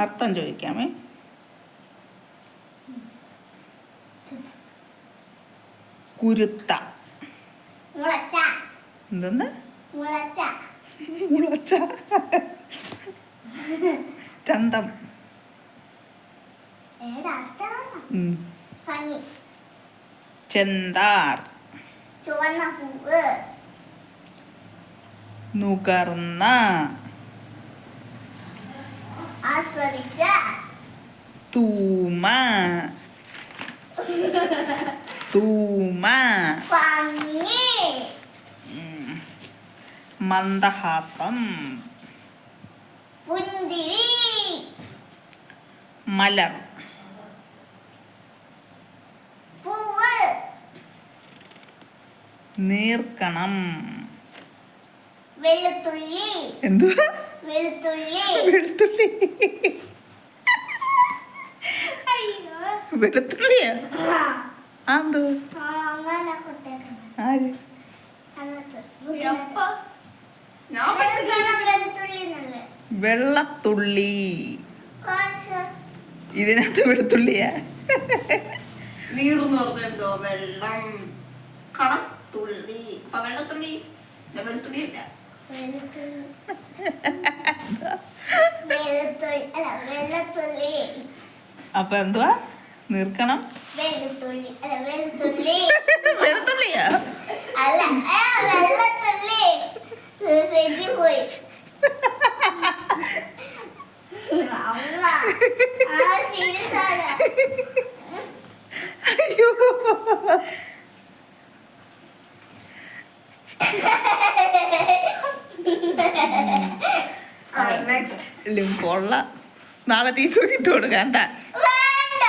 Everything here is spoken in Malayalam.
അർത്ഥം ചോദിക്കാമേ. കുരുത്ത. എന്തെന്ന്? മുളച്ച. ചന്തം. ചെന്താർ. ചുവന്ന പൂവ്. നുകർന്ന. ആസ്വദിച്ച തൂമ തൂമ ഭംഗി മന്ദഹാസം പുഞ്ചിരി മലർ പൂവ് നീർക്കണം വെളുത്തുള്ളി എന്തുവാ? വെളുത്തുള്ളി. വെളുത്തുള്ളിയാ? ആര്? വെള്ളത്തുള്ളി. ഇതിനകത്ത് വെളുത്തുള്ളിയാ. നീർന്ന് വെള്ളം. കണം തുള്ളി. അപ്പൊ വെള്ളത്തുള്ളി. ഇല്ല, വെളുത്തുള്ളി ഇല്ല അപ്പൊ എന്തുവാ? നിർക്കണം. വെളുത്തുള്ളിയാ? ലിംപോള്ള നാളെ ടീച്ചർ ഇട്ട് കൊടുക്കണ്ട വേണ്ട.